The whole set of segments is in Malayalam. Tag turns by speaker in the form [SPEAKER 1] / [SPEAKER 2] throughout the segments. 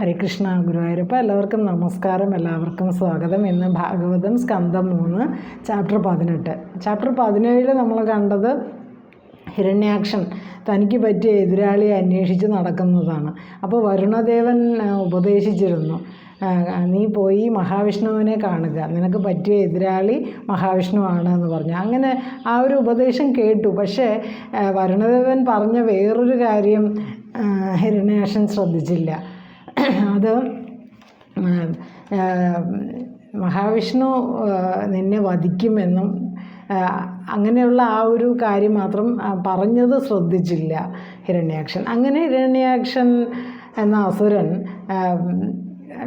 [SPEAKER 1] ഹരികൃഷ്ണ ഗുരുവായൂരപ്പ എല്ലാവർക്കും നമസ്കാരം എല്ലാവർക്കും സ്വാഗതം. ഇന്ന് ഭാഗവതം സ്കന്ധം മൂന്ന് ചാപ്റ്റർ പതിനെട്ട്. ചാപ്റ്റർ പതിനേഴിൽ നമ്മൾ കണ്ടത് ഹിരണ്യാക്ഷൻ തനിക്ക് പറ്റിയ എതിരാളിയെ അന്വേഷിച്ച് നടക്കുന്നതാണ്. അപ്പോൾ വരുണദേവൻ ഉപദേശിച്ചിരുന്നു. നീ പോയി മഹാവിഷ്ണുവിനെ കാണുക. നിനക്ക് പറ്റിയ എതിരാളി മഹാവിഷ്ണുവാണ് എന്ന് പറഞ്ഞു. അങ്ങനെ ആ ഒരു ഉപദേശം കേട്ടു. പക്ഷേ വരുണദേവൻ പറഞ്ഞ വേറൊരു കാര്യം ഹിരണ്യാക്ഷൻ ശ്രദ്ധിച്ചില്ല. അത് മഹാവിഷ്ണു നിന്നെ വധിക്കുമെന്നും അങ്ങനെയുള്ള ആ ഒരു കാര്യം മാത്രം പറഞ്ഞത് ശ്രദ്ധിച്ചില്ല ഹിരണ്യാക്ഷൻ. അങ്ങനെ ഹിരണ്യാക്ഷൻ എന്ന അസുരൻ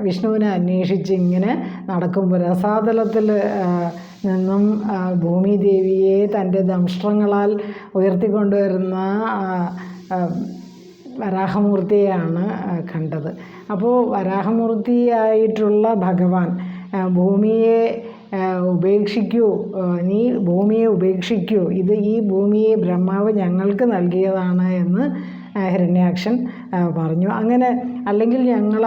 [SPEAKER 1] വിഷ്ണുവിനെ അന്വേഷിച്ച് ഇങ്ങനെ നടക്കുമ്പോൾ രസാതലത്തിൽ നിന്നും ഭൂമിദേവിയെ തന്റെ ദംഷ്ട്രങ്ങളാൽ ഉയർത്തിക്കൊണ്ടുവരുന്ന വരാഹമൂർത്തിയെയാണ് കണ്ടത്. അപ്പോൾ വരാഹമൂർത്തിയായിട്ടുള്ള ഭഗവാൻ ഭൂമിയെ ഉപേക്ഷിക്കൂ നീ ഭൂമിയെ ഉപേക്ഷിക്കൂ. ഇത് ഈ ഭൂമിയെ ബ്രഹ്മാവ് ഞങ്ങൾക്ക് നൽകിയതാണ് എന്ന് ഹിരണ്യാക്ഷൻ പറഞ്ഞു. അങ്ങനെ അല്ലെങ്കിൽ ഞങ്ങൾ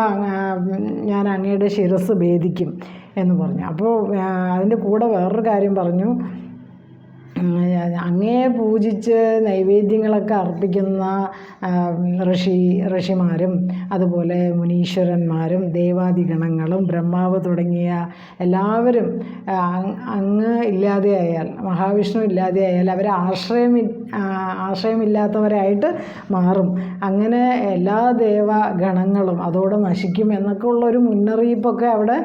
[SPEAKER 1] ഞാൻ അങ്ങയുടെ ശിരസ് ഭേദിക്കും എന്ന് പറഞ്ഞു. അപ്പോൾ അതിന്റെ കൂടെ വേറൊരു കാര്യം പറഞ്ഞു. അങ്ങയെ പൂജിച്ച് നൈവേദ്യങ്ങളൊക്കെ അർപ്പിക്കുന്ന ഋഷി ഋഷിമാരും അതുപോലെ മുനീശ്വരന്മാരും ദേവാദിഗണങ്ങളും ബ്രഹ്മാവ് തുടങ്ങിയ എല്ലാവരും അങ്ങ് ഇല്ലാതെയായാൽ മഹാവിഷ്ണു ഇല്ലാതെയായാൽ അവർ ആശ്രയം ആശ്രയമില്ലാത്തവരായിട്ട് മാറും. അങ്ങനെ എല്ലാ ദേവഗണങ്ങളും അതോടെ നശിക്കും എന്നൊക്കെ ഉള്ളൊരു മുന്നറിയിപ്പൊക്കെ അവിടെ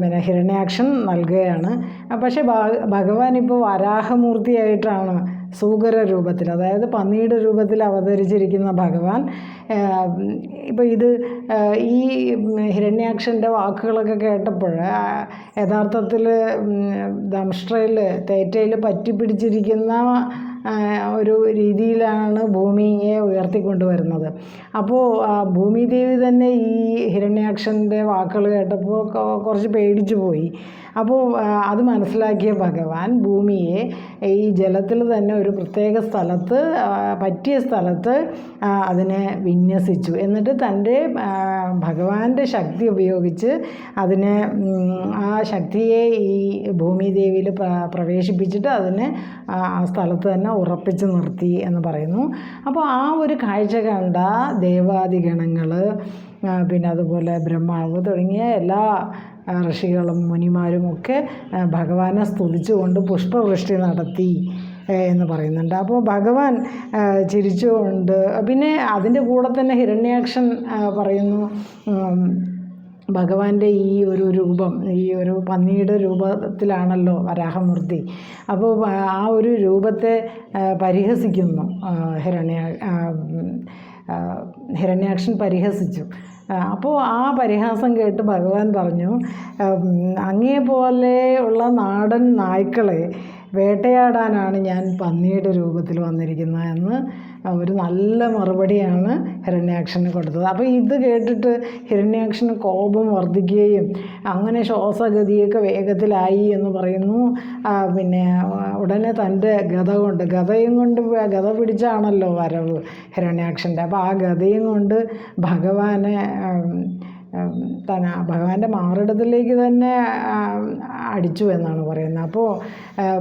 [SPEAKER 1] പിന്നെ ഹിരണ്യാക്ഷൻ നൽകുകയാണ്. പക്ഷേ ഭഗവാൻ ഇപ്പോൾ വരാഹമൂർത്തിയായിട്ടാണ് സൂകര രൂപത്തിൽ അതായത് പന്നിയുടെ രൂപത്തിൽ അവതരിച്ചിരിക്കുന്ന ഭഗവാൻ. ഇപ്പോൾ ഇത് ഈ ഹിരണ്യാക്ഷന്റെ വാക്കുകളൊക്കെ കേട്ടപ്പോൾ യഥാർത്ഥത്തിൽ ദംഷ്ട്രയിൽ തേറ്റയിൽ പറ്റിപ്പിടിച്ചിരിക്കുന്ന ഒരു രീതിയിലാണ് ഭൂമിയെ ഉയർത്തിക്കൊണ്ടുവരുന്നത്. അപ്പോൾ ആ, ഭൂമിദേവി തന്നെ ഈ ഹിരണ്യാക്ഷന്റെ വാക്കുകൾ കേട്ടപ്പോൾ കുറച്ച് പേടിച്ചു പോയി അപ്പോൾ അത് മനസ്സിലാക്കിയ ഭഗവാൻ ഭൂമിയെ ഈ ജലത്തിൽ തന്നെ ഒരു പ്രത്യേക സ്ഥലത്ത് പറ്റിയ സ്ഥലത്ത് അതിനെ വിന്യസിച്ചു. എന്നിട്ട് തന്റെ ഭഗവാന്റെ ശക്തി ഉപയോഗിച്ച് അതിനെ ആ ശക്തിയെ ഈ ഭൂമിദേവിയിൽ പ്ര- പ്രവേശിപ്പിച്ചിട്ട് അതിനെ ആ സ്ഥലത്ത് തന്നെ ഉറപ്പിച്ച് നിർത്തി എന്ന് പറയുന്നു. അപ്പോൾ ആ ഒരു കാഴ്ച കണ്ട ദേവാദിഗണങ്ങൾ പിന്നെ അതുപോലെ ബ്രഹ്മാവ് തുടങ്ങിയ എല്ലാ ഋഷികളും മുനിമാരും ഒക്കെ ഭഗവാനെ സ്തുതിച്ചുകൊണ്ട് പുഷ്പവൃഷ്ടി നടത്തി എന്ന് പറയുന്നുണ്ട്. അപ്പോൾ ഭഗവാൻ ചിരിച്ചുകൊണ്ട് പിന്നെ അതിന്റെ കൂടെ തന്നെ ഹിരണ്യാക്ഷൻ പറയുന്നു ഭഗവാന്റെ ഈ ഒരു രൂപം ഈ ഒരു പന്നിയുടെ രൂപത്തിലാണല്ലോ വരാഹമൂർത്തി. അപ്പോൾ ആ ഒരു രൂപത്തെ പരിഹസിക്കുന്നു ഹിരണ്യ ഹിരണ്യാക്ഷൻ പരിഹസിച്ചു. അപ്പോൾ ആ പരിഹാസം കേട്ട് ഭഗവാൻ പറഞ്ഞു അങ്ങേ പോലെ ഉള്ള നാടൻ നായ്ക്കളെ വേട്ടയാടാനാണ് ഞാൻ പന്നിയുടെ രൂപത്തിൽ വന്നിരിക്കുന്നതെന്ന് ഒരു നല്ല മറുപടിയാണ് ഹിരണ്യാക്ഷന് കൊടുത്തത്. അപ്പോൾ ഇത് കേട്ടിട്ട് ഹിരണ്യാക്ഷന് കോപം വർദ്ധിക്കുകയും അങ്ങനെ ശ്വാസഗതിയൊക്കെ വേഗത്തിലായി എന്ന് പറയുന്നു. പിന്നെ ഉടനെ തന്റെ ഗത കൊണ്ട് ഗതയും കൊണ്ട് ഗത പിടിച്ചാണല്ലോ വരവ് ഹിരണ്യാക്ഷന്റെ. അപ്പോൾ ആ ഗതയും കൊണ്ട് ഭഗവാനെ ഉം, ഉം, തന ഭഗവാന്റെ മാറിടത്തിലേക്ക് തന്നെ അടിച്ചു എന്നാണ് പറയുന്നത്. അപ്പോൾ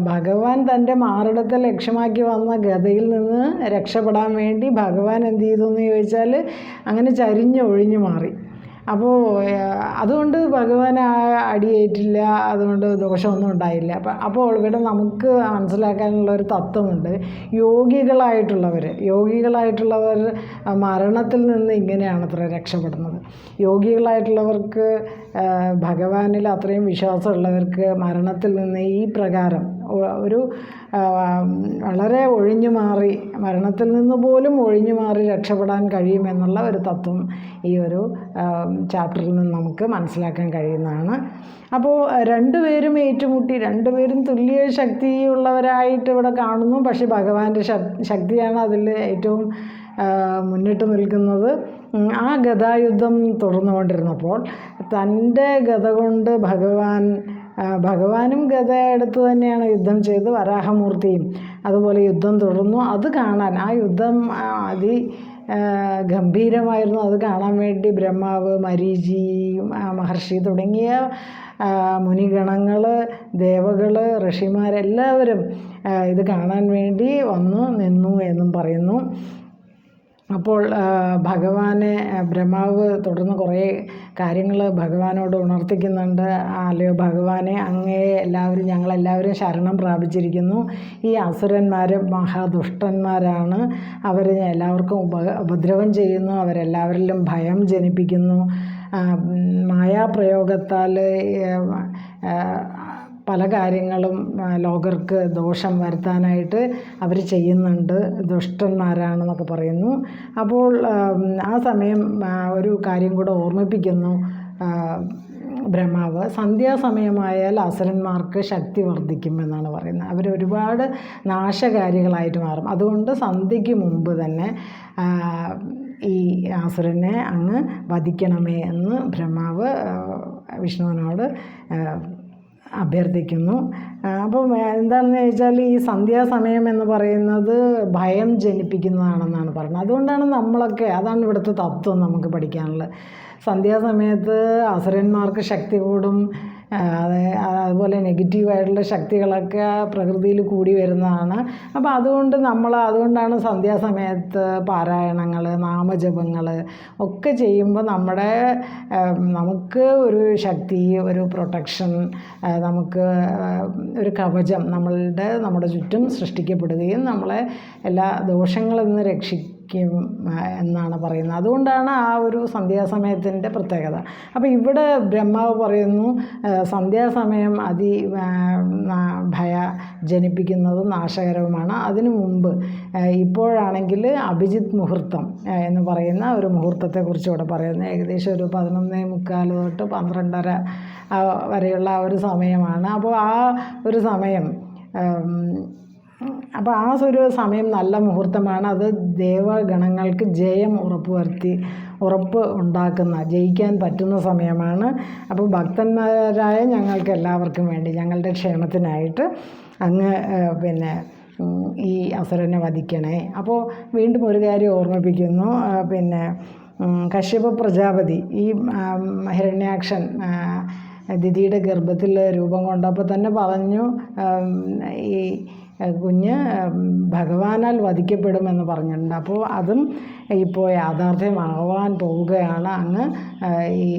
[SPEAKER 1] ഭഗവാൻ തന്റെ മാറിടത്തെ ലക്ഷ്യമാക്കി വന്ന ഗതയിൽ നിന്ന് രക്ഷപ്പെടാൻ വേണ്ടി ഭഗവാൻ എന്ത് ചെയ്തു എന്ന് ചോദിച്ചാൽ അങ്ങനെ ചരിഞ്ഞ് ഒഴിഞ്ഞു മാറി. അപ്പോൾ അതുകൊണ്ട് ഭഗവാൻ അടിയേറ്റില്ല അതുകൊണ്ട് ദോഷമൊന്നും ഉണ്ടായില്ല. അപ്പം അപ്പോൾ ഇവിടെ നമുക്ക് മനസ്സിലാക്കാനുള്ള ഒരു തത്വമുണ്ട്. യോഗികളായിട്ടുള്ളവർ യോഗികളായിട്ടുള്ളവർ മരണത്തിൽ നിന്ന് ഇങ്ങനെയാണ് അത്ര രക്ഷപ്പെടുന്നത്. യോഗികളായിട്ടുള്ളവർക്ക് ഭഗവാനിൽ അത്രയും വിശ്വാസമുള്ളവർക്ക് മരണത്തിൽ നിന്ന് ഈ പ്രകാരം ഒരു വളരെ ഒഴിഞ്ഞു മാറി മരണത്തിൽ നിന്ന് പോലും ഒഴിഞ്ഞു മാറി രക്ഷപ്പെടാൻ കഴിയുമെന്നുള്ള ഒരു തത്വം ഈ ഒരു ചാപ്റ്ററിൽ നിന്ന് നമുക്ക് മനസ്സിലാക്കാൻ കഴിയുന്നതാണ്. അപ്പോൾ രണ്ടുപേരും ഏറ്റുമുട്ടി രണ്ടുപേരും തുല്യ ശക്തിയുള്ളവരായിട്ട് ഇവിടെ കാണുന്നു. പക്ഷേ ഭഗവാന്റെ ശക്തിയാണ് അതിൽ ഏറ്റവും മുന്നിട്ട് നിൽക്കുന്നത്. ആ ഗതായുദ്ധം തുടർന്നുകൊണ്ടിരുന്നപ്പോൾ തന്റെ ഗത കൊണ്ട് ഭഗവാൻ ഭഗവാനും ഗത എടുത്ത് തന്നെയാണ് യുദ്ധം ചെയ്ത് വരാഹമൂർത്തിയും. അതുപോലെ യുദ്ധം തുടർന്നു. അത് കാണാൻ ആ യുദ്ധം അതി ഗംഭീരമായിരുന്നു. അത് കാണാൻ വേണ്ടി ബ്രഹ്മാവ് മരീചി മഹർഷി തുടങ്ങിയ മുനിഗണങ്ങൾ ദേവകൾ ഋഷിമാരെല്ലാവരും ഇത് കാണാൻ വേണ്ടി വന്നു നിന്നു എന്നും പറയുന്നു. അപ്പോൾ ഭഗവാനെ ബ്രഹ്മാവ് തുടർന്ന് കുറേ കാര്യങ്ങൾ ഭഗവാനോട് ഉണർത്തിക്കുന്നുണ്ട്. അല്ലയോ ഭഗവാനെ അങ്ങേ എല്ലാവരും ഞങ്ങളെല്ലാവരും ശരണം പ്രാപിച്ചിരിക്കുന്നു. ഈ അസുരന്മാർ മഹാദുഷ്ടന്മാരാണ്. അവർ എല്ലാവർക്കും ഉപ ഉപദ്രവം ചെയ്യുന്നു. അവരെല്ലാവരിലും ഭയം ജനിപ്പിക്കുന്നു. മായാപ്രയോഗത്താൽ പല കാര്യങ്ങളും ലോകർക്ക് ദോഷം വരുത്താനായിട്ട് അവർ ചെയ്യുന്നുണ്ട്. ദുഷ്ടന്മാരാണെന്നൊക്കെ പറയുന്നു. അപ്പോൾ ആ സമയം ഒരു കാര്യം കൂടെ ഓർമ്മിപ്പിക്കുന്നു ബ്രഹ്മാവ്. സന്ധ്യാസമയമായാൽ അസുരന്മാർക്ക് ശക്തി വർദ്ധിക്കും എന്നാണ് പറയുന്നത്. അവർ ഒരുപാട് നാശകാരികളായിട്ട് മാറും. അതുകൊണ്ട് സന്ധ്യയ്ക്ക് മുമ്പ് തന്നെ ഈ അസുരനെ അങ്ങ് വധിക്കണമേ എന്ന് ബ്രഹ്മാവ് വിഷ്ണുവിനോട് അഭ്യർത്ഥിക്കുന്നു. അപ്പം എന്താണെന്ന് ചോദിച്ചാൽ ഈ സന്ധ്യാസമയം എന്ന് പറയുന്നത് ഭയം ജനിപ്പിക്കുന്നതാണെന്നാണ് പറയുന്നത്. അതുകൊണ്ടാണ് നമ്മളൊക്കെ അതാണ് ഇവിടുത്തെ തത്വം നമുക്ക് പഠിക്കാനുള്ളത്. സന്ധ്യാസമയത്ത് അസുരന്മാർക്ക് ശക്തി കൂടും അതുപോലെ നെഗറ്റീവായിട്ടുള്ള ശക്തികളൊക്കെ പ്രകൃതിയിൽ കൂടി വരുന്നതാണ്. അപ്പോൾ അതുകൊണ്ട് നമ്മൾ അതുകൊണ്ടാണ് സന്ധ്യാസമയത്ത് പാരായണങ്ങൾ നാമജപങ്ങൾ ഒക്കെ ചെയ്യുമ്പോൾ നമ്മുടെ നമുക്ക് ഒരു ശക്തി ഒരു പ്രൊട്ടക്ഷൻ നമുക്ക് ഒരു കവചം നമ്മളുടെ നമ്മുടെ ചുറ്റും സൃഷ്ടിക്കപ്പെടുകയും നമ്മളെ എല്ലാ ദോഷങ്ങളിൽ നിന്ന് രക്ഷിക്കും എന്നാണ് പറയുന്നത്. അതുകൊണ്ടാണ് ആ ഒരു സന്ധ്യാസമയത്തിന്റെ പ്രത്യേകത. അപ്പോൾ ഇവിടെ ബ്രഹ്മാവ് പറയുന്നു സന്ധ്യാസമയം അതി ഭയ ജനിപ്പിക്കുന്നത് നാശകരവുമാണ്. അതിനു മുമ്പ് ഇപ്പോഴാണെങ്കിൽ അഭിജിത് മുഹൂർത്തം എന്ന് പറയുന്ന ഒരു മുഹൂർത്തത്തെക്കുറിച്ച് ഇവിടെ പറയുന്നത് ഏകദേശം ഒരു പതിനൊന്നേ മുക്കാൽ തൊട്ട് പന്ത്രണ്ടര വരെയുള്ള ആ ഒരു സമയമാണ്. അപ്പോൾ ആ ഒരു സമയം അപ്പോൾ ആ ഒരു സമയം നല്ല മുഹൂർത്തമാണ്. അത് ദേവഗണങ്ങൾക്ക് ജയം ഉറപ്പുവരുത്തി ഉറപ്പ് ഉണ്ടാക്കുന്ന ജയിക്കാൻ പറ്റുന്ന സമയമാണ്. അപ്പോൾ ഭക്തന്മാരായ ഞങ്ങൾക്ക് എല്ലാവർക്കും വേണ്ടി ഞങ്ങളുടെ ക്ഷേമത്തിനായിട്ട് അങ്ങ് പിന്നെ ഈ അസുരനെ വധിക്കണേ. അപ്പോൾ വീണ്ടും ഒരു കാര്യം ഓർമ്മിപ്പിക്കുന്നു. പിന്നെ കശ്യപ പ്രജാപതി ഈ ഹിരണ്യാക്ഷൻ ദിതിയുടെ ഗർഭത്തിൽ രൂപം കൊണ്ടപ്പോൾ തന്നെ പറഞ്ഞു ഈ കുഞ്ഞ് ഭഗവാനാൽ വധിക്കപ്പെടുമെന്ന് പറഞ്ഞിട്ടുണ്ട്. അപ്പോൾ അതും ഇപ്പോൾ യാഥാർത്ഥ്യമാവാൻ പോവുകയാണ്. അങ്ങ് ഈ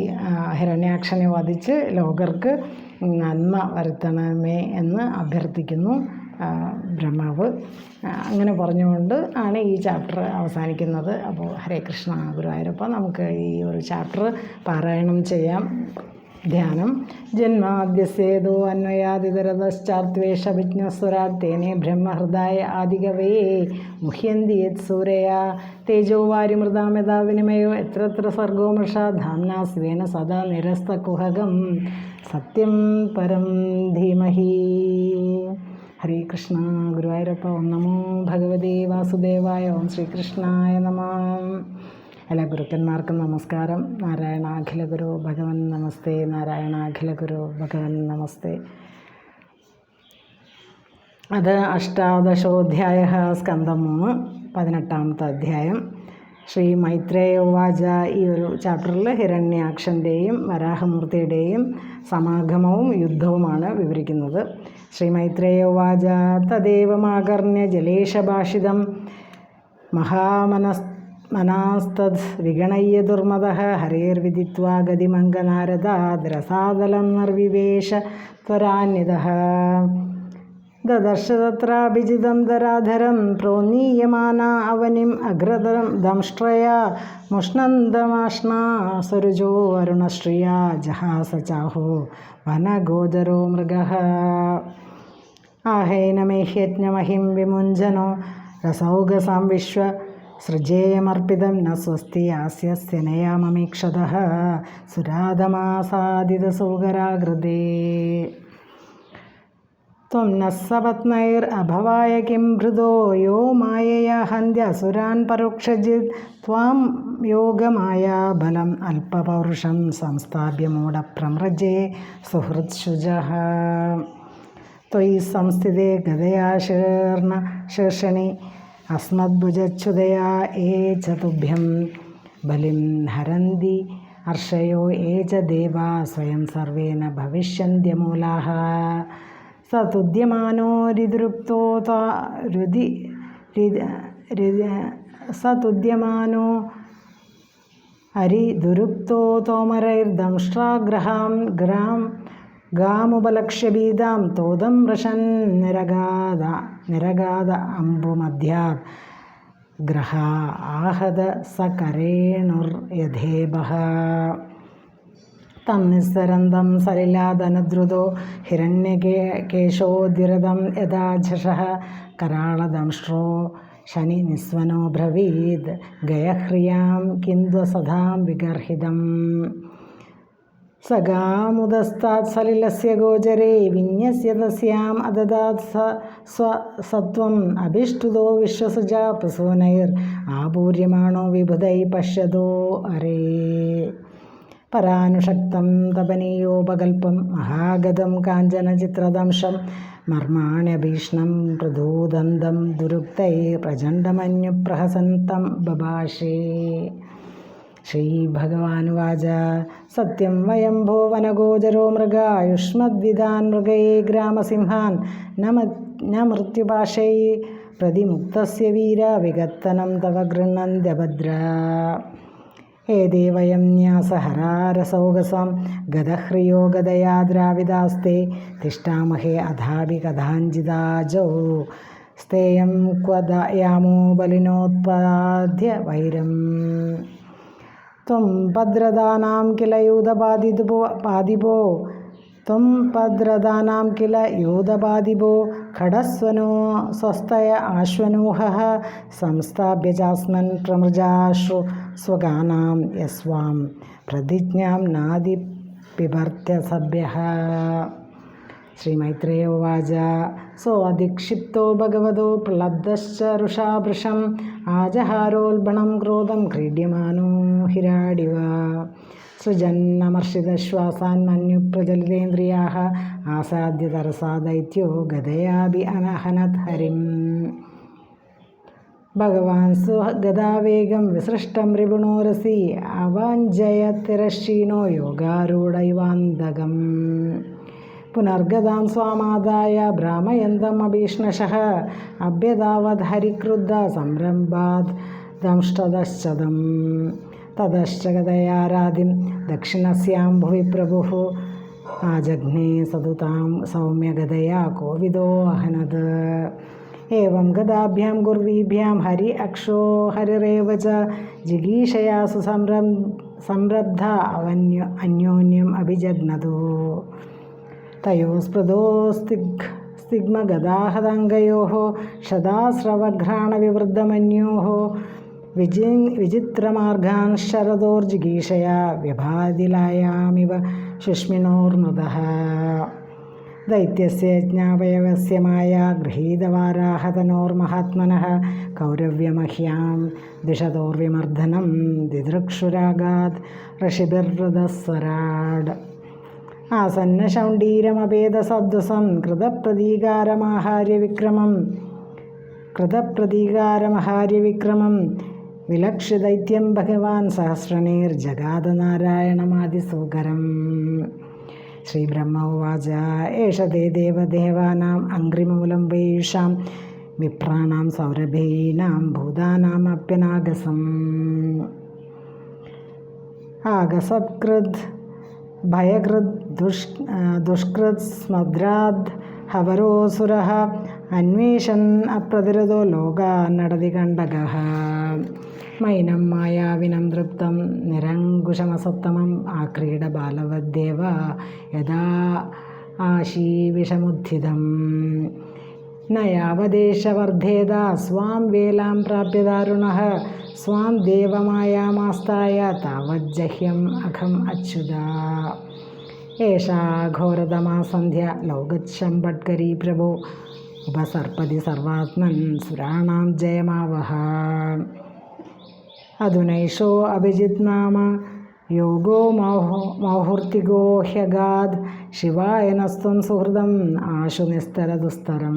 [SPEAKER 1] ഹിരണ്യാക്ഷനെ വധിച്ച് ലോകർക്ക് നന്മ വരുത്തണമേ എന്ന് അഭ്യർത്ഥിക്കുന്നു ബ്രഹ്മാവ്. അങ്ങനെ പറഞ്ഞുകൊണ്ട് ആണ് ഈ ചാപ്റ്റർ അവസാനിക്കുന്നത്. അപ്പോൾ ഹരേ കൃഷ്ണ ഗുരുവായൂരപ്പ നമുക്ക് ഈ ഒരു ചാപ്റ്റർ പാരായണം ചെയ്യാം. ധ്യാനം. ജന്മാദ്യസേതോ അന്വയാതിതരതശ്ചാർത്വേഷവിജ്ഞസ്വരാത്തേനെ ബ്രഹ്മഹൃദായ ആദികവയെ മുഹ്യന്തി യത് സൂരയ. തേജോ വാരിമൃതാമൃതാ വിനിമയോ എത്ര സർഗോ മൃഷ ധാംനാ സ്വേന സദാ നിരസ്തകുഹകം. സത്യം പരം ധീമഹി. ഹരേ കൃഷ്ണ. ഗുരുവായൂരപ്പ ഓം നമോ ഭഗവതേ വാസുദേവായ ഓം ശ്രീകൃഷ്ണായ നമ. എല്ലാ ഗുരുക്കന്മാർക്കും നമസ്കാരം. നാരായണ അഖില ഗുരു ഭഗവൻ നമസ്തേ. നാരായണ അഖില ഗുരു ഭഗവൻ നമസ്തേ. അത് അഷ്ടാദശോധ്യായ സ്കന്ധം മൂന്ന് പതിനെട്ടാമത്തെ അധ്യായം. ശ്രീ മൈത്രേയ ഉവാച ഈ ഒരു ചാപ്റ്ററിൽ ഹിരണ്യാക്ഷന്റെയും വരാഹമൂർത്തിയുടെയും സമാഗമവും യുദ്ധവുമാണ് വിവരിക്കുന്നത്. ശ്രീ മൈത്രേയ ഉവാച തദേവമാകർണ്യ ജലേശഭാഷിതം മഹാമനസ് മനാസ്തദ് വിഗണയ്യ ദുർമദഃ ഹരേർവിദിത്വാ ഗതിമംഗനാരദാദ്രസാദലം നിർവിവേശ ത്വരാന്യതഃ ദദർശതത്രാഭിജിതം ദരാധരം പ്രോന്നീയമാന അവനിം അഗ്രതരം ദംഷ്ട്രയാ മുഷ്ണന്തമാഷ്ണാ സരുജോ അരുണശ്രിയാ ജഹാസ ചാഹോ വനഗോചരോ മൃഗ. ആഹൈനമേഹ്യജ്ഞമഹിം വിമുഞ്ജനോ രസൗഗസാം വിശ്വ സൃജേയമർപ്പിതം ന സ്വസ്തി ആസ്യസ്യനയാമമീക്ഷത സുരാധമാസാദിതസൗകരാകൃതേ ത്വം ന സപത്നൈർ അഭവായ കിം ഭൃതോ യോ മായയാ ഹന്ത്യസുരാൻ പരോക്ഷജിത് ത്വാം യോഗമായ ബലം അല്പപൗരുഷം സംസ്ഥാപ്യ മൂഢപ്രമൃജേ സുഹൃത്ശുജ ത്വയി സംസ്ഥിതേ അസ്മദ്ഭുജച്യുതയാ ഏ ച തുഭ്യം ബലിം ഹരന്തി ഹർഷയോ ഏ ച ദേവാ സ്വയം സർവേന ഭവിഷ്യന്യമൂലാഹ സ തുദ്യമാനോ രിതൃപ്തോ രുതി സ തുദ്യമാനോ ഹരി ദുരുപ്തോ തോമരൈർദംഷ്ട്രാഗ്രഹാം ഗ്രാം ಗಾಮುಪಲಕ್ಷ್ಯಬೀದಾಂ ತೋದಂ ರಶನ್ ನಿರಗಾದ ನಿರಗಾದ ಅಂಬು ಮಧ್ಯ ಗ್ರಹ ಆಹದ ಸಕರೇಣುರ್ ಕರೇಣುರ್ ಯಧೇಬಃ ತಂ ನಿಸ್ಸರಂದಂ ಸಲಿಲಾದನದ್ರುದೋ ಹಿರಣ್ಯಕೆ ಕೇಶೋದಿರದಂ ಯಥಾಝಷಃ ಕರಾಳದಂಶ್ರೋ ಶನಿ ನಿಸ್ವನೋ ಬ್ರವೀದ್ ಗಯಹ್ರಿಯಾಂ ಕಿಂದ್ವಸಧಾಂ ವಿಗರ್ಹಿದಂ സഖാമുദസ്താത് സലിലസ്യ ഗോചരേ വിന്യസ്യ തസ്യാം അദദാത് സ സ്വ സത്വം അഭിഷ്ടുതോ വിശ്വസുജ പ്രസൂനൈർ ആപൂര്യമാണോ വിബുധൈ പശ്യതോ അരേ. പരാനുഷക്തം തപനീയോപകൽപ്പം മഹാഗതം കാഞ്ചനചിത്രദംശം മർമാണ്യഭീഷണം മൃദൂദന്തം ദുരുക്തൈ പ്രചണ്ഡമന്യുപ്രഹസന്തം ബഭാഷേ. ശ്രീഭഗവാനുവാച. സത്യം വയം ഭോ വനഗോചരോ മൃഗായുഷ്മദ്വിധാൻ മൃഗയെ ഗ്രാമസിംഹാൻ ന മൃത്യുഭാഷൈ പ്രതിമുക്തസ്യ വീര വികത്തനം തവ ഗൃണ്ണന്ത്യഭദ്ര ഏതേ വയം ന്യാസഹരാരസൗകസം ഗതഹ്രിയോ ഗതയാ ദ്രാവിദാസ്തേ. द्राविदास्ते അധാപി കഥാഞ്ചിതാജോ സ്തേയം ക്വദയാമോ ബലിനോത്പാദ്യ വൈരം. ത്വം ഭദ്രതാനാം तम भद्रदानां किल यूधबाधिभो बाधिभो। तम भद्रदानां किल यूधबाधिभो, खडस्वनो स्वस्थ आश्वनूहः, संस्थाभ्यजास्मन् प्रमृजाश्रु स्वगा यस्वाम प्रतिज्ञा नादि पिबर्त्य ശ്രീമൈത്രേയ ഉവാച സോ അധിക്ഷിപ്തോ ഭഗവതോ പ്ലബ്ധശ്ചരുഷാഭൃഷം ആജഹാരോൽബണം ക്രോധം ക്രീഡ്യമാനോ ഹിരാടിവ. സൃജന്നമർഷിതശ്വാസാൻ മന്യു പ്രചലിതേന്ദ്രിയാ ആസാദ്യ തരസാ ഗതയാഭി അനഹനത് ഹരിം. ഭഗവാൻ സുഗതാവേഗം വിസൃഷ്ടം റിപുണോരസി അവഞ്ജയതിരക്ഷീണോ യോഗാരൂഢൈവാന്തകം പുനർഗതാം സ്വാമാദായ ഭ്രാമയന്തം അഭീഷ്ണശഃ അഭ്യതാവത് ഹരിക്രുദ്ധ സംരംഭാത് ദംഷ്ടതശ്ചതം തതശ്ച ഗതയാരാദിം ദക്ഷിണസ്യാം ഭുവി പ്രഭുഃ ആജഘ്നേ സതുതാം സൗമ്യഗതയാ കോവിദോ അഹനത് एवं गदाभ्यां गुर्वीभ्यां हरि अक्षो हरिरेव च जिगीषयासु संरम् संरब्धा अवन्यो अन्योन्यम् अभिजग्नतु തയോസ്പൃതോസ്തിഗ് സ്തിഗ്മഗദാഹതാംഗയോः ക്ഷതാസ്രവഘ്രാണവിവൃദ്ധമന്യോः വിജി വിചിത്രമാർഗാൻ ശരദോർജിഗീഷയാ വ്യഭാതിലായാമിവ ശുഷ്മിനോർമൃതः ദൈത്യസ്യ യജ്ഞാവയവസ്യമായ ഗൃഹീതവാരാഹതനോർമഹാത്മനः കൗരവ്യമഹ്യാം ദിഷതോർവിമർദ്ദനം ദിദൃക്ഷുരാഗാത് ഋഷിബിർവൃതസ്വരാട് ആസന്നശൗണ്ഡീരമഭേദസദ്വസം കൃതപ്രതീകാരമാഹാര്യവിക്രമം. കൃതപ്രതീകാരമഹാര്യവിക്രമം. വിലക്ഷിതൈത്യം ഭഗവാൻ സഹസ്രനേർ ജഗാതനാരായണമാതിസൂകരം. ശ്രീബ്രഹ്മ ഉവാച ഏഷ തേ ദേവദേവാനാം അങ്ക്രിമൂലം വൈഷാം വിപ്രാണാം സൗരഭീനാം ഭൂതാനാമപ്യനാഗസം ആഗസത്കൃത് ഭയകൃത് ദുഷ് ദുഷ്കൃത് സ്മദ്രാദ് ഹവരോസുര അന്വേഷൻ അപ്രതിരതോ ലോകാന്നടതി കണ്ടക മൈനം മായാവിനം തൃപ്തം നിരങ്കുശമസത്തമം ആക്രീഡ ബാലവദ്ദേവ യഥാ ആശീവിഷമുദ്ധിതം. നയാവദേശവർദ്ധേത. സ്വാം വേലാം പ്രാപ്യദാരുണ സ്വാം ദേവമായാമാസ്തായ താവജ്ജഹ്യം അഖം അച്യുത. ഏഷാ ഘോരതമാസന്ധ്യ ലൗഗച്ഛംബഡ്കരീ പ്രഭോ. ഉപസർപ്പതി സർവാത്മൻ സുരാണാം ജയമാവഹ. അധുനൈഷോ അഭിജിത് നാമ. യോഗോ മൗഹു മൗഹൂർത്തികോ ഹ്യഗാദ് ശിവായനസ്ത്വം സുഹൃതം ആശു നിസ്തരദുസ്തരം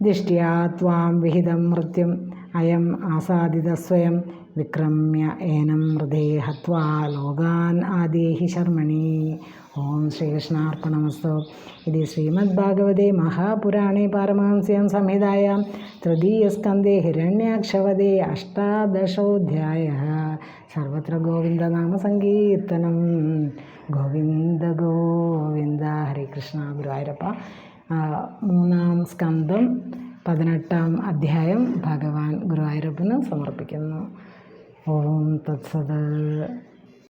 [SPEAKER 1] ദിഷ്ട്യാ ത്വാം വിഹിതം മൃത്യും അയം ആസാദിത സ്വയം ഏനം ഹൃദയ ഹത്വാ ലോകാൻ ആദേഹി ശർമ്മണി. ഓം ശ്രീകൃഷ്ണാർപ്പണമസ്തു ഇത് ശ്രീമദ്ഭാഗവതേ മഹാപുരാണേ പാരമഹംസ്യം സംഹിതായാം തൃതീയസ്കന്ധേ ഹിരണ്യാക്ഷവതേ അഷ്ടാദശോധ്യായ. സർവത്ര ഗോവിന്ദനാമസങ്കീർത്തനം ഗോവിന്ദ ഗോവിന്ദ. ഹരേ കൃഷ്ണ ഗുരുവായൂരപ്പ. മൂന്നാം സ്കന്ധം പതിനെട്ടാം അധ്യായം ഭഗവാൻ ഗുരുവായൂരപ്പന് സമർപ്പിക്കുന്നു. ഓം തത്സത്